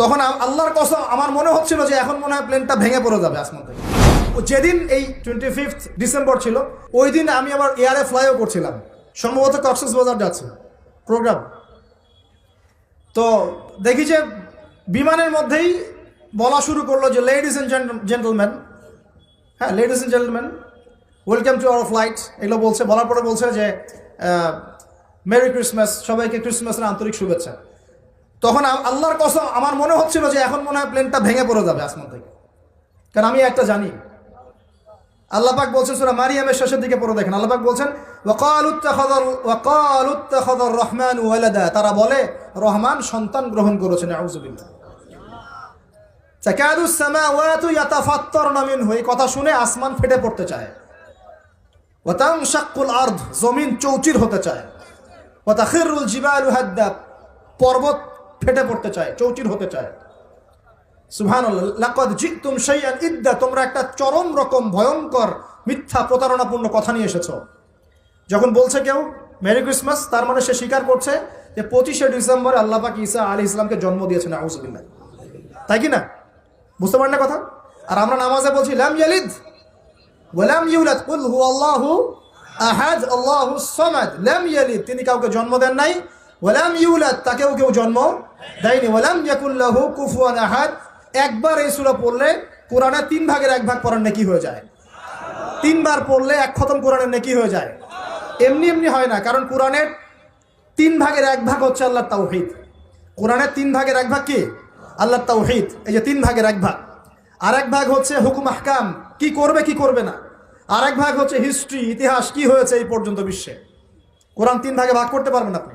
তখন আল্লাহর কসম, আমার মনে হচ্ছিল যে এখন মনে হয় প্লেনটা ভেঙে পড়ে যাবে আসমান থেকে। যেদিন এই টোয়েন্টি ফিফথ ডিসেম্বর ছিল, ওই দিন আমি আবার এয়ারে ফ্লাইও করছিলাম। সম্ভবত কক্সেস বাজার যাচ্ছে। প্রোগ্রাম তো দেখি যে বিমানের মধ্যেই বলা শুরু করল যে লেডিস অ্যান্ড জেন্টলম্যান হ্যাঁ ladies and gentleman welcome to our flight এগুলো বলছে, বলার পরে বলছে যে মেরি ক্রিসমাস সবাইকে ক্রিসমাসের আন্তরিক শুভেচ্ছা। তখন আল্লাহর কসম, আমার মনে হচ্ছিল যে এখন মনে হয় প্লেনটা ভেঙে পড়ে যাবে আসমান থেকে। কারণ আমি একটা জানি। আল্লাহ পাক বলছেন সুরা মারিয়ামের শেষের দিকে পড়ে দেখেন। আল্লাহ পাক বলছেন রহমান তারা বলে, রহমান সন্তান গ্রহণ করেছেন কথা শুনে আসমান ফেটে পড়তে চায়। জমিন চৌচির হতে চায়। পর্বত ফেটে পড়তে চায়, চৌচির হতে চায়। সুবহানাল্লাহ, লাকাদ জিতুম শাইআন ইদ্দা, তোমরা একটা চরম রকম ভয়ঙ্কর মিথ্যা প্রতারণাপূর্ণ কথা নিয়ে এসেছ। যখন বলছে কেউ, মেরি ক্রিসমাস, তার মানে সে স্বীকার করছে যে পঁচিশে ডিসেম্বরে আল্লাহ পাক ঈসা আলী ইসলামকে জন্ম দিয়েছেন আউজুবিল্লাহ তাই কি না? বুঝতে পারেন না কথা? আর আমরা নামাজে বলছি, লাম ইয়ালিদ ওয়ালাম ইউলাদ, কুল হু আল্লাহু আহাদ, আল্লাহু সামাদ, লাম ইয়ালিদ। তিনি কাউকে জন্ম দেন নাই ওয়ালাম ইউলাদ, তাকেও কেউ জন্ম দেয়নি। ওয়ালাম ইয়াকুল্লাহু কুফুয়ান আহাদ। একবার এই সূরা পড়লে কোরআনের তিন ভাগের এক ভাগ পড়ার নেকি হয়ে যায়। তিনবার পড়লে এক খতম কোরআনের নেকি হয়ে যায়। এমনি এমনি হয় না, কারণ কোরআনের তিন ভাগের এক ভাগ হচ্ছে আল্লাহর তাওহিদ। কোরআনের তিন ভাগের এক ভাগ কি? আল্লাহর তাওহিদ। এই যে তিন ভাগের এক ভাগ। আর এক ভাগ হচ্ছে হুকুম আহকাম। কি করবে কি করবে না? আর এক ভাগ হচ্ছে হিস্ট্রি, ইতিহাস, কি হয়েছে এই পর্যন্ত বিশ্বে? কোরআন তিন ভাগে ভাগ করতে পারবেন আপনি।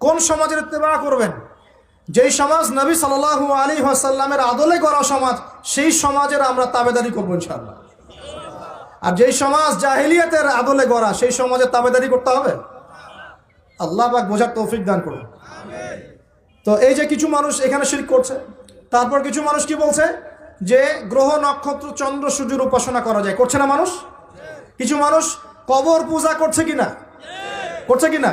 কোন সমাজের ইত্তেবা করবেন? যেই সমাজ নবী সাল্লাল্লাহু আলী আসাল্লামের আদলে করা সমাজ, সেই সমাজের আমরা তাবেদারি করব ইনশাল্লাহ আর যেই সমাজ জাহিলিয়াতের আদলে গড়া, সেই সমাজের তাবেদারি করতে হবে? আল্লাহ পাক বোঝার তৌফিক দান করুন। তো এই যে কিছু মানুষ এখানে শিরক করছে, তারপর কিছু মানুষ কি বলছে? যে গ্রহ, নক্ষত্র, চন্দ্র সূর্যের উপাসনা করা যায়। করছে না মানুষ? কিছু মানুষ কবর পূজা করছে কিনা? করছে কিনা?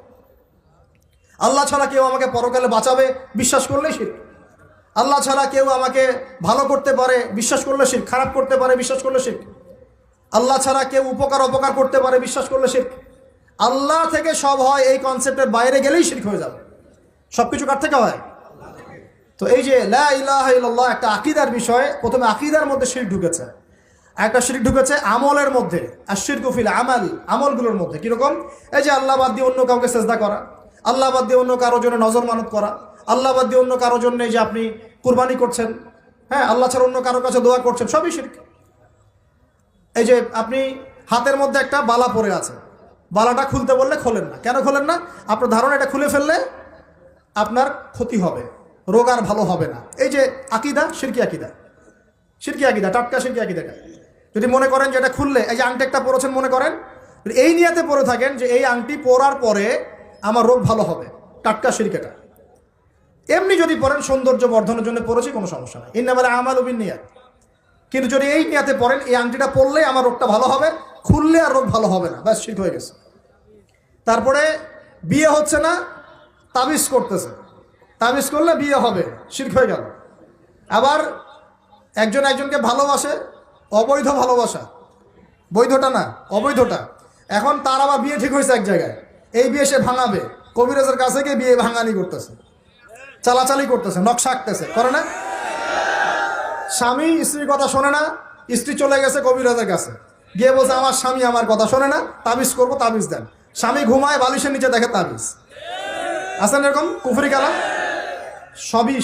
আল্লাহ ছাড়া কেউ আমাকে পরকালে বাঁচাবে? বিশ্বাস করলে শির্ক। আল্লাহ ছাড়া কেউ আমাকে ভালো করতে পারে? বিশ্বাস করলে শির্ক। খারাপ করতে পারে? বিশ্বাস করলে শির্ক। আল্লাহ ছাড়া কেউ উপকার, অপকার করতে পারে? বিশ্বাস করলে শির্ক। আল্লাহ থেকে সব হয় এই কনসেপ্টের বাইরে গেলেই শির্ক হয়ে যাবে। সব কিছু কার থেকে হয়? তো এই যে লা ইলাহা ইল্লাল্লাহ একটা আকিদার বিষয়ে, প্রথমে আকিদার মধ্যে শির ঢুকেছে। একটা শির ঢুকেছে আমলের মধ্যে। আর শির শিরকুফিল আমাল, আমলগুলোর মধ্যে। কীরকম? এই যে আল্লাহ বাদ দিয়ে অন্য কাউকে চেষ্টা করা। আল্লাহ বাদ দিয়ে অন্য কারোর জন্য নজর মানত করা। আল্লাহ বাদ দিয়ে অন্য কারোর জন্য যে আপনি কুরবানি করছেন। হ্যাঁ আল্লাহ ছাড়া অন্য কারোর কাছে দোয়া করছেন, সবই শিরক। এই যে আপনি হাতের মধ্যে একটা বালা পড়ে আছে বালাটা খুলতে বললে খোলেন না। কেন খোলেন না? আপনার ধারণা এটা খুলে ফেললে আপনার ক্ষতি হবে, রোগ আর ভালো হবে না। এই যে আকিদা সিরকি আকিদা। সিরকি আকিদা, টাটকা সিরকি আকিদাটা যদি মনে করেন যে এটা খুললে, এই যে আংটি একটা পরেছেন মনে করেন এই নিয়াতে পরে থাকেন যে এই আংটি পরার পরে আমার রোগ ভালো হবে। টাটকা সিরকেটা এমনি যদি পড়েন সৌন্দর্য বর্ধনের জন্য পড়েছি, কোনো সমস্যা নেই। ইন্নামালে আমাল উবিন নিয়াত। কিন্তু যদি এই নিয়াতে পড়েন, এই আংটিটা পরলে আমার রোগটা ভালো হবে, খুললে আর রোগ ভালো হবে না। ব্যাস, ঠিক হয়ে গেছে। তারপরে বিয়ে হচ্ছে না, তাবিজ করতেছে। তাবিজ করলে বিয়ে হবে, শির্ক হয়ে গেল। আবার একজন একজনকে ভালোবাসে, অবৈধ ভালোবাসা। বৈধটা না, অবৈধটা। এখন তার আবার বিয়ে ঠিক হয়েছে এক জায়গায়। এই বিয়ে সে ভাঙাবে। কবিরাজের কাছে গিয়ে বিয়ে ভাঙানি করতেছে। চালাচালি করতেছে, নকশা আঁকতেছে। করে না? স্বামী স্ত্রীর কথা শোনে না, স্ত্রী চলে গেছে কবিরাজের কাছে। গিয়ে বলছে, আমার স্বামী আমার কথা শোনে না, তাবিজ করব, তাবিজ দেন। স্বামী ঘুমায়, বালিশের নিচে দেখে তাবিজ। আছেন এরকম? কুফরি কালা সবই